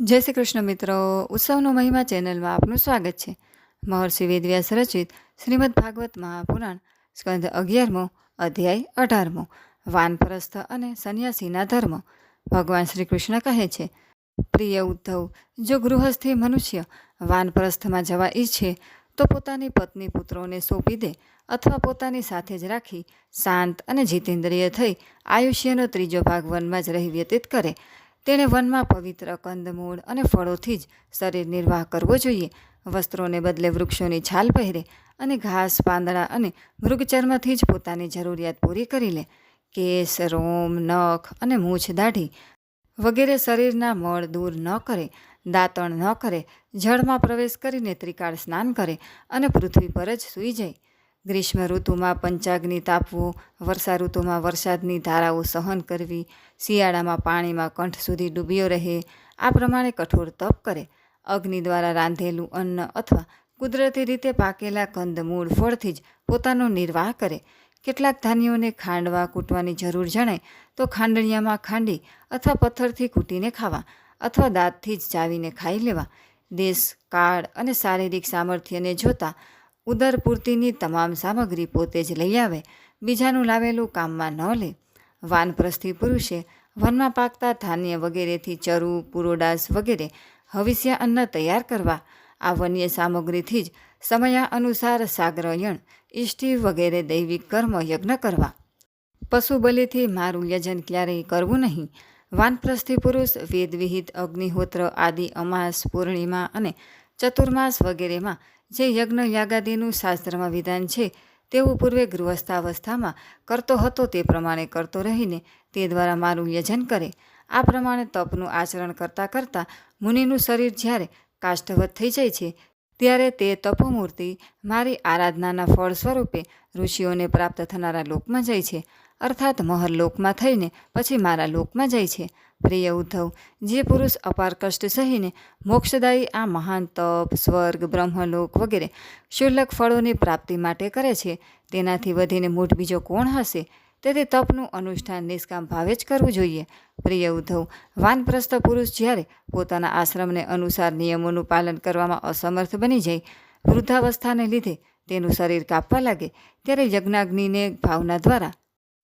જય શ્રી કૃષ્ણ મિત્રો. ઉત્સવનો મહિમા ચેનલમાં આપનું સ્વાગત છે. મહર્ષિ વેદવ્યાસ રચિત શ્રીમદ ભાગવત મહાપુરાણ, સ્કંદ અગિયારમો, અધ્યાય અઢારમો, વાનપ્રસ્થ અને સંન્યાસીના ધર્મ. ભગવાન શ્રી કૃષ્ણ કહે છે, પ્રિય ઉદ્ધવ, જો ગૃહસ્થી મનુષ્ય વાનપ્રસ્થમાં જવા ઈચ્છે, તો પોતાની પત્ની પુત્રોને સોંપી દે અથવા પોતાની સાથે જ રાખી શાંત અને જીતેન્દ્રિય થઈ આયુષ્યનો ત્રીજો ભાગ વનમાં જ રહી વ્યતીત કરે. તેણે વનમાં પવિત્ર કંદમૂળ અને ફળોથી જ શરીર નિર્વાહ કરવો જોઈએ. વસ્ત્રોને બદલે વૃક્ષોની છાલ પહેરે અને ઘાસ, પાંદડા અને મૃગચર્મથી જ પોતાની જરૂરિયાત પૂરી કરી લે. કેસ, રોમ, નખ અને મૂછ દાઢી વગેરે શરીરના મળ દૂર ન કરે, દાંતણ ન કરે, જળમાં પ્રવેશ કરીને ત્રિકાળ સ્નાન કરે અને પૃથ્વી પર જ સૂઈ જાય. ગ્રીષ્મ ઋતુમાં પંચાગ્નિ તાપવું, વર્ષા ઋતુમાં વરસાદની ધારાઓ સહન કરવી, શિયાળામાં પાણીમાં કંઠ સુધી ડૂબ્યો રહે, આ પ્રમાણે કઠોર તપ કરે. અગ્નિ દ્વારા રાંધેલું અન્ન અથવા કુદરતી રીતે પાકેલા કંદમૂળ ફળથી જ પોતાનો નિર્વાહ કરે. કેટલાક ધાન્યોને ખાંડવા કૂટવાની જરૂર જણાય તો ખાંડણિયામાં ખાંડી અથવા પથ્થરથી કૂટીને ખાવા અથવા દાંતથી જ ચાવીને ખાઈ લેવા. દેશ, કાળ અને શારીરિક સામર્થ્યને જોતા ઉદર પૂર્તિની તમામ સામગ્રી પોતે જ લઈ આવે, બીજાનું લાવેલું કામમાં ન લે. વાનપ્રસ્થી પુરુષે વનમાં પાકતા ધાન્ય વગેરેથી ચરુ, પુરોડાસ વગેરે હવિષ્ય અન્ન તૈયાર કરવા, આ વન્ય સામગ્રીથી જ સમયા અનુસાર સાગ્રયણ, ઇષ્ટિ વગેરે દૈવિક કર્મ યજ્ઞ કરવા. પશુ બલિથી મારું યજન ક્યારેય કરવું નહીં. વાનપ્રસ્થી પુરુષ વેદવિહિત અગ્નિહોત્ર આદિ અમાસ પૂર્ણિમા અને ચતુર્માસ વગેરેમાં જે યજ્ઞ યાગાદીનું શાસ્ત્રમાં વિધાન છે, તેવું પૂર્વે ગૃહસ્થાવસ્થામાં કરતો હતો તે પ્રમાણે કરતો રહીને તે દ્વારા મારું યજન કરે. આ પ્રમાણે તપનું આચરણ કરતાં કરતાં મુનિનું શરીર જ્યારે કાષ્ઠવત થઈ જાય છે, ત્યારે તે તપોમૂર્તિ મારી આરાધનાના ફળ સ્વરૂપે ઋષિઓને પ્રાપ્ત થનારા લોકમાં જાય છે, અર્થાત મહર લોકમાં થઈને પછી મારા લોકમાં જાય છે. પ્રિય ઉદ્ધવ, જે પુરુષ અપાર કષ્ટ સહીને મોક્ષદાયી આ મહાન તપ, સ્વર્ગ, બ્રહ્મલોક વગેરે ક્ષુલ્લક ફળોની પ્રાપ્તિ માટે કરે છે. તેનાથી વધીને મૂઠ બીજો કોણ હશે? તેથી તપનું અનુષ્ઠાન નિષ્કામ ભાવે જ કરવું જોઈએ. પ્રિય ઉદ્ધવ, વાનપ્રસ્થ પુરુષ જ્યારે પોતાના આશ્રમને અનુસાર નિયમોનું પાલન કરવામાં અસમર્થ બની જાય, વૃદ્ધાવસ્થાને લીધે તેનું શરીર કાપવા લાગે, ત્યારે યજ્ઞાગ્નિને ભાવના દ્વારા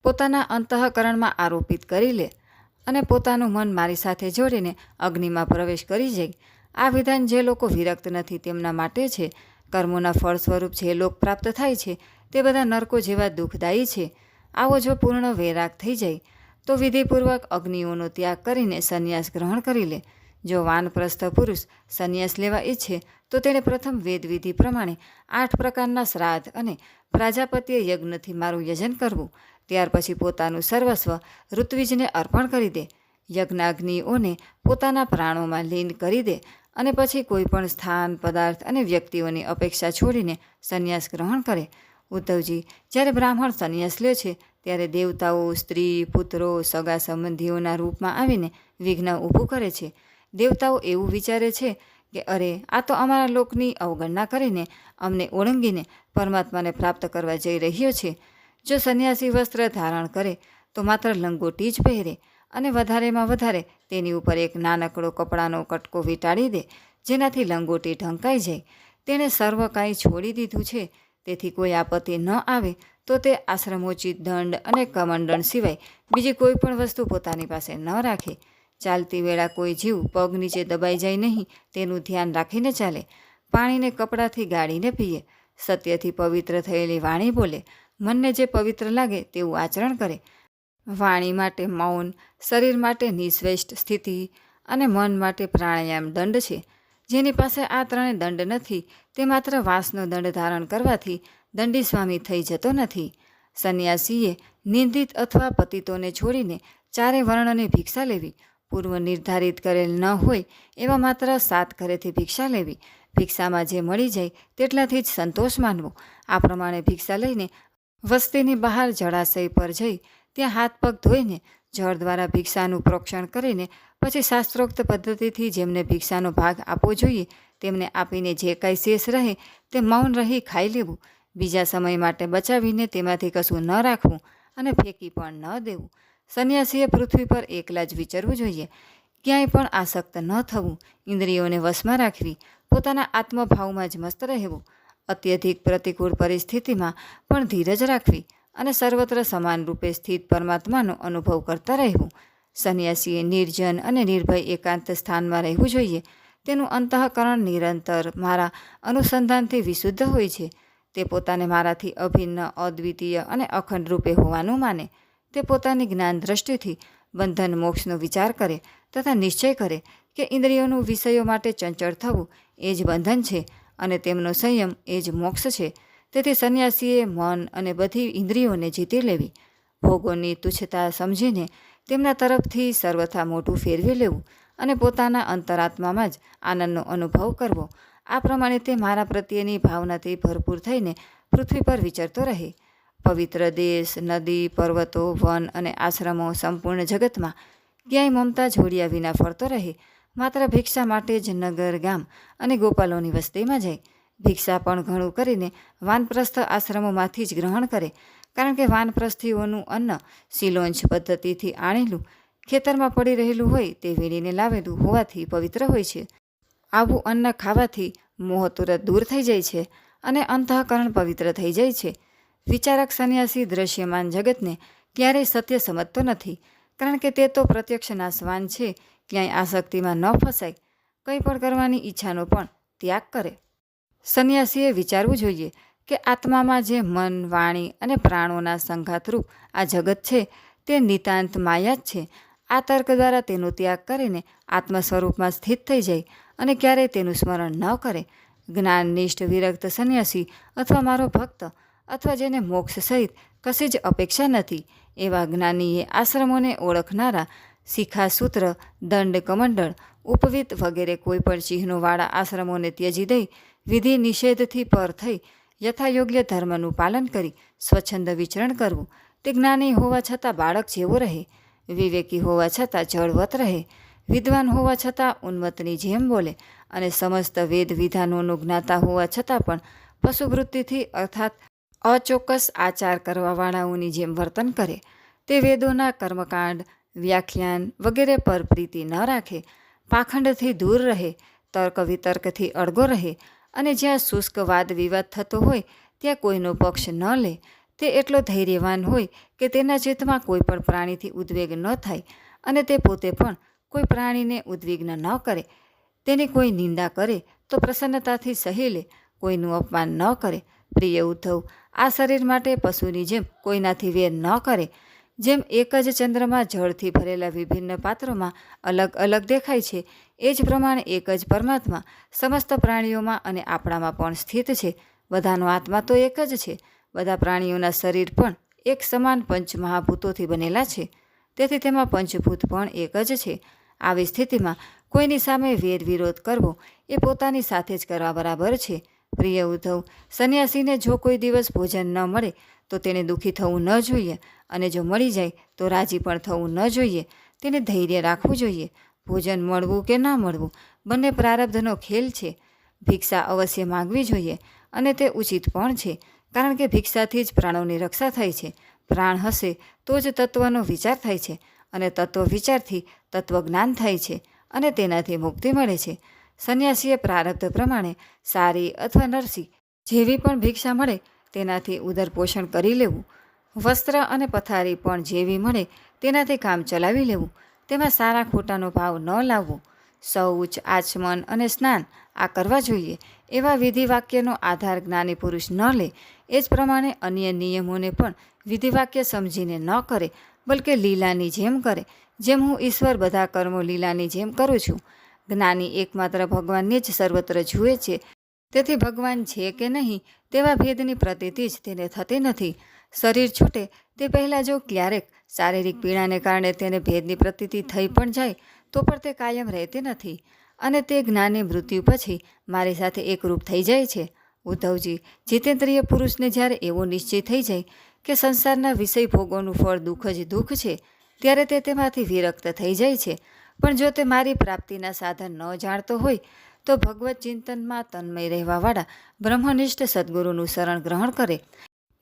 પોતાના અંતઃકરણમાં આરોપિત કરી લે. અને પોતાનું મન મારી સાથે જોડીને અગ્નિમાં પ્રવેશ કરી જાય. આ વિધાન જે લોકો વિરક્ત નથી તેમના માટે છે. કર્મોના ફળ સ્વરૂપ જે લોક પ્રાપ્ત થાય છે તે બધા નરકો જેવા દુઃખદાયી છે. આવો જો પૂર્ણ વૈરાગ થઈ જાય, તો વિધિપૂર્વક અગ્નિઓનો ત્યાગ કરીને સંન્યાસ ગ્રહણ કરી લે. જો વાનપ્રસ્થ પુરુષ સંન્યાસ લેવા ઈચ્છે, તો તેણે પ્રથમ વેદવિધિ પ્રમાણે આઠ પ્રકારના શ્રાદ્ધ અને પ્રાજાપત્ય યજ્ઞથી મારું યજન કરવું. ત્યાર પછી પોતાનું સર્વસ્વ ઋત્વિજને અર્પણ કરી દે. યજ્ઞાગ્નિઓને પોતાના પ્રાણોમાં લીન કરી દે અને પછી કોઈપણ સ્થાન, પદાર્થ અને વ્યક્તિઓની અપેક્ષા છોડીને સંન્યાસ ગ્રહણ કરે. ઉદ્ધવજી જ્યારે બ્રાહ્મણ સંન્યાસ લે છે, ત્યારે દેવતાઓ, સ્ત્રી, પુત્રો, સગા સંબંધીઓના રૂપમાં આવીને વિઘ્ન ઊભું કરે છે. દેવતાઓ એવું વિચારે છે કે, અરે, આ તો અમારા લોકની અવગણના કરીને અમને ઓળંગીને પરમાત્માને પ્રાપ્ત કરવા જઈ રહ્યો છે. જો સંન્યાસી વસ્ત્ર ધારણ કરે, તો માત્ર લંગોટી જ પહેરે અને વધારેમાં વધારે તેની ઉપર એક નાનકડો કપડાનો કટકો વીંટાળી દે, જેનાથી લંગોટી ઢંકાઈ જાય. તેણે સર્વ કાંઈ છોડી દીધું છે. તેથી કોઈ આપત્તિ ન આવે, તો તે આશ્રમોચિત દંડ અને કમંડણ સિવાય બીજી કોઈ પણ વસ્તુ પોતાની પાસે ન રાખે. ચાલતી વેળા કોઈ જીવ પગ નીચે દબાઈ જાય નહીં, તેનું ધ્યાન રાખીને ચાલે. પાણીને કપડાથી ગાળીને પીએ. સત્યથી પવિત્ર થયેલી વાણી બોલે મનને જે પવિત્ર લાગે તેવું આચરણ કરે. વાણી માટે મૌન, શરીર માટે નિશ્રેષ્ઠ સ્થિતિ અને મન માટે પ્રાણાયામ દંડ છે. જેની પાસે આ ત્રણે દંડ નથી, તે માત્ર વાંસનો દંડ ધારણ કરવાથી દંડી સ્વામી થઈ જતો નથી. સંન્યાસીએ નિંદિત અથવા પતિતોને છોડીને ચારે વર્ણની ભિક્ષા લેવી. પૂર્વ નિર્ધારિત કરેલ ન હોય એવા માત્ર સાત ઘરેથી ભિક્ષા લેવી. ભિક્ષામાં જે મળી જાય તેટલાથી જ સંતોષ માનવો. આ પ્રમાણે ભિક્ષા લઈને વસ્તીની બહાર જળાશય પર જઈ ત્યાં હાથ પગ ધોઈને જળ દ્વારા ભિક્ષાનું પ્રોક્ષણ કરીને પછી શાસ્ત્રોક્ત પદ્ધતિથી જેમને ભિક્ષાનો ભાગ આપવો જોઈએ, તેમને આપીને જે કાંઈ શેષ રહે તે મૌન રહી ખાઈ લેવું, બીજા સમય માટે બચાવીને તેમાંથી કશું ન રાખવું અને ફેંકી પણ ન દેવું. સંન્યાસીએ પૃથ્વી પર એકલા જ વિચારવું જોઈએ. ક્યાંય પણ આસક્ત ન થવું, ઇન્દ્રિયોને વશમાં રાખવી, પોતાના આત્મભાવમાં જ મસ્ત રહેવું અત્યધિક પ્રતિકૂળ પરિસ્થિતિમાં પણ ધીરજ રાખવી અને સર્વત્ર સમાન રૂપે સ્થિત પરમાત્માનો અનુભવ કરતા રહેવું. સંન્યાસીએ નિર્જન અને નિર્ભય એકાંત સ્થાનમાં રહેવું જોઈએ. તેનું અંતઃકરણ નિરંતર મારા અનુસંધાનથી વિશુદ્ધ હોય છે. તે પોતાને મારાથી અભિન્ન, અદ્વિતીય અને અખંડ રૂપે હોવાનું માને. તે પોતાની જ્ઞાન દ્રષ્ટિથી બંધન, મોક્ષનો વિચાર કરે તથા નિશ્ચય કરે કે ઇન્દ્રિયોનું વિષયો માટે ચંચળ થવું એ જ બંધન છે. અને તેમનો સંયમ એ જ મોક્ષ છે. તેથી સંન્યાસીએ મન અને બધી ઇન્દ્રિયોને જીતી લેવી. ભોગોની તુચ્છતા સમજીને તેમના તરફથી સર્વથા મોટું ફેરવી લેવું અને પોતાના અંતરાત્મામાં જ આનંદનો અનુભવ કરવો. આ પ્રમાણે તે મારા પ્રત્યેની ભાવનાથી ભરપૂર થઈને પૃથ્વી પર વિચરતો રહે. પવિત્ર દેશ, નદી, પર્વતો, વન અને આશ્રમો સંપૂર્ણ જગતમાં ક્યાંય મમતા જોડ્યા વિના ફરતો રહે. માત્ર ભિક્ષા માટે જ નગર, ગામ અને ગોપાલોની વસ્તીમાં જાય. ભિક્ષા પણ ઘણું કરીને વાનપ્રસ્થ આશ્રમોમાંથી જ ગ્રહણ કરે. કારણ કે વાનપ્રસ્થીઓનું અન્ન શિલોંચ પદ્ધતિથી આણેલું, ખેતરમાં પડી રહેલું હોય તે વીણીને લાવેલું હોવાથી પવિત્ર હોય છે. આવું અન્ન ખાવાથી મોહતુરત દૂર થઈ જાય છે અને અંતઃકરણ પવિત્ર થઈ જાય છે. વિચારક સંન્યાસી દ્રશ્યમાન જગતને ક્યારેય સત્ય સમજતો નથી. કારણ કે તે તો પ્રત્યક્ષ નાશવાન છે, ક્યાંય આસક્તિમાં ન ફસાય. કંઈ પણ કરવાની ઈચ્છાનો પણ ત્યાગ કરે. સંન્યાસીએ વિચારવું જોઈએ કે આત્મામાં જે મન, વાણી અને પ્રાણોના સંઘાતરૂપ આ જગત છે, તે નિતાંત માયા જ છે. આ તર્ક દ્વારા તેનો ત્યાગ કરીને આત્મ સ્વરૂપમાં સ્થિત થઈ જાય અને ક્યારેય તેનું સ્મરણ ન કરે. જ્ઞાનનિષ્ઠ વિરક્ત સંન્યાસી અથવા મારો ભક્ત અથવા જેને મોક્ષ સહિત કશી જ અપેક્ષા નથી, એવા જ્ઞાનીએ આશ્રમોને ઓળખનારા શિખાસૂત્ર દંડ કમંડળ ઉપવિત વગેરે કોઈપણ ચિહ્નોવાળા આશ્રમોને ત્યજી દઈ વિધિ નિષેધથી પર થઈ યથાયોગ્ય ધર્મનું પાલન કરી સ્વચ્છંદ વિચરણ કરવું. તે જ્ઞાની હોવા છતાં બાળક જેવો રહે, વિવેકી હોવા છતાં જળવત રહે, વિદ્વાન હોવા છતાં ઉન્મતની જેમ બોલે અને સમસ્ત વેદ વિધાનોનું જ્ઞાતા હોવા છતાં પણ પશુવૃત્તિથી અર્થાત અચોક્કસ આચાર કરવાવાળાઓની જેમ વર્તન કરે, તે વેદોના કર્મકાંડ, વ્યાખ્યાન વગેરે પર પ્રીતિ ન રાખે, પાખંડથી દૂર રહે, તર્ક વિતર્કથી અડગો રહે અને જ્યાં શુષ્ક વાદ વિવાદ થતો હોય, ત્યાં કોઈનો પક્ષ ન લે. તે એટલો ધૈર્યવાન હોય કે તેના ચિત્તમાં કોઈ પણ પ્રાણીથી ઉદ્વેગ ન થાય અને તે પોતે પણ કોઈ પ્રાણીને ઉદ્વિગ્ન ન કરે. તેની કોઈ નિંદા કરે તો પ્રસન્નતાથી સહી લે, કોઈનું અપમાન ન કરે. પ્રિય ઉદ્ધવ આ શરીર માટે પશુની જેમ કોઈનાથી વેર ન કરે, જેમ એક જ ચંદ્રમાં જળથી ભરેલા વિભિન્ન પાત્રોમાં અલગ અલગ દેખાય છે, એ જ પ્રમાણે એક જ પરમાત્મા સમસ્ત પ્રાણીઓમાં અને આપણામાં પણ સ્થિત છે. બધાનો આત્મા તો એક જ છે. બધા પ્રાણીઓના શરીર પણ એક સમાન પંચ મહાભૂતોથી બનેલા છે. તેથી તેમાં પંચભૂત પણ એક જ છે. આવી સ્થિતિમાં કોઈની સામે વેર વિરોધ કરવો એ પોતાની સાથે જ કરવા બરાબર છે. પ્રિય ઉદ્ધવ, સંન્યાસીને જો કોઈ દિવસ ભોજન ન મળે, તો તેને દુઃખી થવું ન જોઈએ અને જો મળી જાય, તો રાજી પણ થવું ન જોઈએ. તેને ધૈર્ય રાખવું જોઈએ. ભોજન મળવું કે ના મળવું, બંને પ્રારબ્ધનો ખેલ છે. ભિક્ષા અવશ્ય માગવી જોઈએ અને તે ઉચિત પણ છે, કારણ કે ભિક્ષાથી જ પ્રાણોની રક્ષા થાય છે. પ્રાણ હશે, તો જ તત્વનો વિચાર થાય છે અને તત્વ વિચારથી તત્વજ્ઞાન થાય છે અને તેનાથી મુક્તિ મળે છે. સંન્યાસીએ પ્રારબ્ધ પ્રમાણે સારી અથવા નરસી જેવી પણ ભિક્ષા મળે તેનાથી ઉદર પોષણ કરી લેવું, વસ્ત્ર અને પથારી પણ જેવી મળે તેનાથી કામ ચલાવી લેવું, તેમાં સારા ખોટાનો ભાવ ન લાવવો શૌચ આચમન અને સ્નાન આ કરવા જોઈએ એવા વિધિ વાક્યનો આધાર જ્ઞાની પુરુષ ન લે એ જ પ્રમાણે અન્ય નિયમોને પણ વિધિવાક્ય સમજીને ન કરે, બલકે લીલાની જેમ કરે, જેમ હું ઈશ્વર બધા કર્મો લીલાની જેમ કરું છું જ્ઞાની એકમાત્ર ભગવાનને જ સર્વત્ર જુએ છે. તેથી ભગવાન છે કે નહીં તેવા ભેદની પ્રતીતિ જ તેને થતી નથી. શરીર છૂટે તે પહેલાં જો ક્યારેક શારીરિક પીડાને કારણે તેને ભેદની પ્રતીતિ થઈ પણ જાય, તો પણ તે કાયમ રહેતી નથી. અને તે જ્ઞાની મૃત્યુ પછી મારી સાથે એકરૂપ થઈ જાય છે. ઉદ્ધવજી, જીતેન્દ્રિય પુરુષને જ્યારે એવો નિશ્ચય થઈ જાય કે સંસારના વિષય ભોગોનું ફળ દુઃખ જ દુઃખ છે, ત્યારે તે તેમાંથી વિરક્ત થઈ જાય છે. પણ જો તે મારી પ્રાપ્તિના સાધન ન જાણતો હોય, તો ભગવત ચિંતનમાં તન્મય રહેવાવાળા બ્રહ્મનિષ્ઠ સદગુરુનું શરણ ગ્રહણ કરે.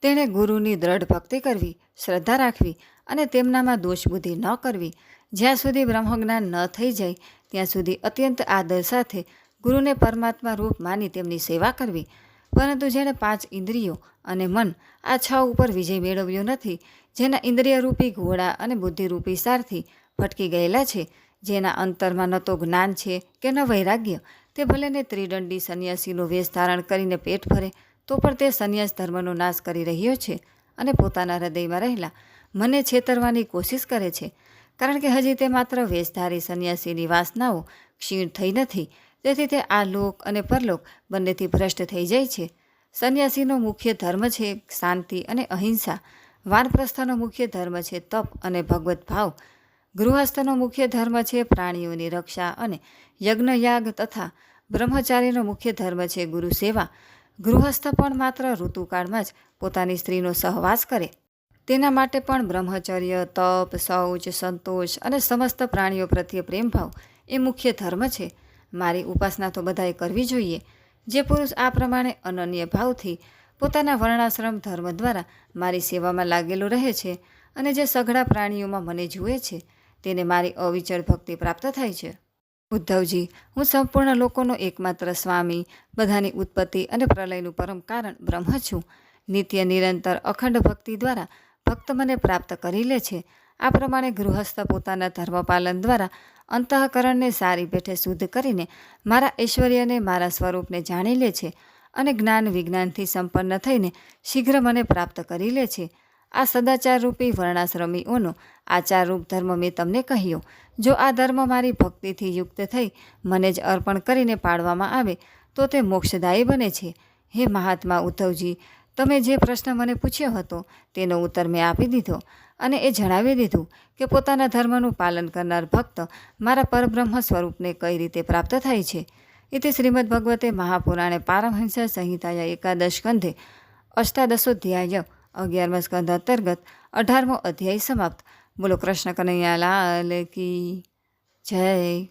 તેણે ગુરુની દ્રઢ ભક્તિ કરવી, શ્રદ્ધા રાખવી અને તેમનામાં દોષબુદ્ધિ ન કરવી. જ્યાં સુધી બ્રહ્મજ્ઞાન ન થઈ જાય, ત્યાં સુધી અત્યંત આદર સાથે ગુરુને પરમાત્મા રૂપ માની તેમની સેવા કરવી. પરંતુ જેણે પાંચ ઇન્દ્રિયો અને મન આ છ ઉપર વિજય મેળવ્યો નથી, જેના ઇન્દ્રિયરૂપી ઘોડા અને બુદ્ધિરૂપી સારથી ભટકી ગયેલા છે જેના અંતરમાં ન તો જ્ઞાન છે કે ન વૈરાગ્ય. તે ભલેને ત્રિદંડી સંન્યાસીનો વેશ ધારણ કરીને પેટ ભરે, તો પણ તે સંન્યાસ ધર્મનો નાશ કરી રહ્યો છે અને પોતાના હૃદયમાં રહેલા. મને છેતરવાની કોશિશ કરે છે, કારણ કે હજી તે માત્ર વેશધારી સંન્યાસીની વાસનાઓ ક્ષીણ થઈ નથી તેથી તે આ લોક અને પરલોક બંનેથી ભ્રષ્ટ થઈ જાય છે. સંન્યાસીનો મુખ્ય ધર્મ છે શાંતિ અને અહિંસા. વાનપ્રસ્થનો મુખ્ય ધર્મ છે તપ અને ભગવત ભાવ. ગૃહસ્થનો મુખ્ય ધર્મ છે પ્રાણીઓની રક્ષા અને યજ્ઞયાગ તથા બ્રહ્મચારીનો મુખ્ય ધર્મ છે ગુરુ સેવા. ગૃહસ્થ પણ માત્ર ઋતુકાળમાં જ પોતાની સ્ત્રીનો સહવાસ કરે. તેના માટે પણ બ્રહ્મચર્ય, તપ, શૌચ, સંતોષ અને સમસ્ત પ્રાણીઓ પ્રત્યે પ્રેમભાવ એ મુખ્ય ધર્મ છે. મારી ઉપાસના તો બધાએ કરવી જોઈએ. જે પુરુષ આ પ્રમાણે અનન્ય ભાવથી પોતાના વર્ણાશ્રમ ધર્મ દ્વારા મારી સેવામાં લાગેલો રહે છે અને જે સઘળા પ્રાણીઓમાં મને જુએ છે તેને મારી અવિચળ ભક્તિ પ્રાપ્ત થાય છે. ઉદ્ધવજી, હું સંપૂર્ણ લોકોનો એકમાત્ર સ્વામી, બધાની ઉત્પત્તિ અને પ્રલયનું પરમ કારણ બ્રહ્મ છું. નિત્ય નિરંતર અખંડ ભક્તિ દ્વારા ભક્ત મને પ્રાપ્ત કરી લે છે. આ પ્રમાણે ગૃહસ્થ પોતાના ધર્મપાલન દ્વારા અંતઃકરણને સારી પેઠે શુદ્ધ કરીને મારા ઐશ્વર્યને મારા સ્વરૂપને જાણી લે છે અને જ્ઞાન વિજ્ઞાનથી સંપન્ન થઈને શીઘ્ર મને પ્રાપ્ત કરી લે છે. આ સદાચારરૂપી વર્ણાશ્રમીઓનો આચારરૂપ ધર્મ મેં તમને કહ્યો. જો આ ધર્મ મારી ભક્તિથી યુક્ત થઈ મને જ અર્પણ કરીને પાડવામાં આવે, તો તે મોક્ષદાયી બને છે. હે મહાત્મા ઉદ્ધવજી, તમે જે પ્રશ્ન મને પૂછ્યો હતો તેનો ઉત્તર મેં આપી દીધો અને એ જણાવી દીધું કે પોતાના ધર્મનું પાલન કરનાર ભક્ત મારા પરબ્રહ્મ સ્વરૂપને કઈ રીતે પ્રાપ્ત થાય છે. ઇતિ શ્રીમદ ભગવતે મહાપુરાણે પારમહંસ સંહિતાયા એકાદશ કંધે અષ્ટાદશોધ્યાય અગિયારમા સ્કંદ અંતર્ગત અઢારમો અધ્યાય સમાપ્ત. બોલો કૃષ્ણ કનૈયા લાલ કી જય.